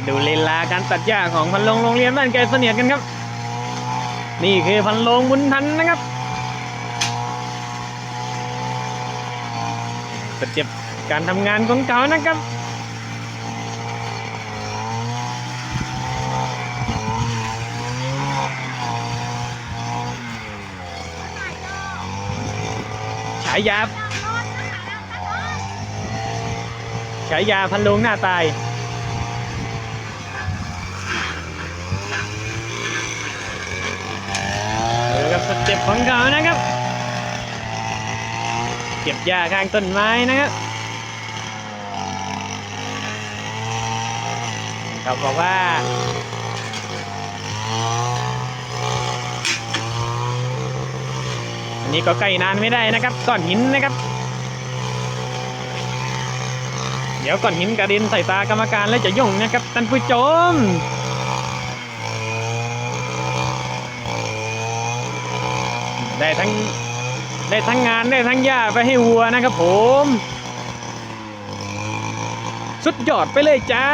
มาดูลีลาการตัดหญ้าของพันลงโรงเรียนบ้านไกลเสนียดกันครับ นี่คือพันลงบุญทันนะครับสเต็ปการทำงานของเขานะครับฉายาฉายาพันลงหน้าตาย เออกับ สเต็ปของเขานะครับ เก็บหญ้าข้างต้นไม้นะครับเขาบอกว่าอันนี้ก็ใกล้นานไม่ได้นะครับก้อนหินนะครับ เดี๋ยวก้อนหินกระเด็นใส่ตากรรมการแล้วจะยุ่งนะครับท่านผู้ชม ได้ทั้งได้ทั้งงานได้ทั้งหญ้าไปให้วัวนะครับผม สุดยอดไปเลยจ้า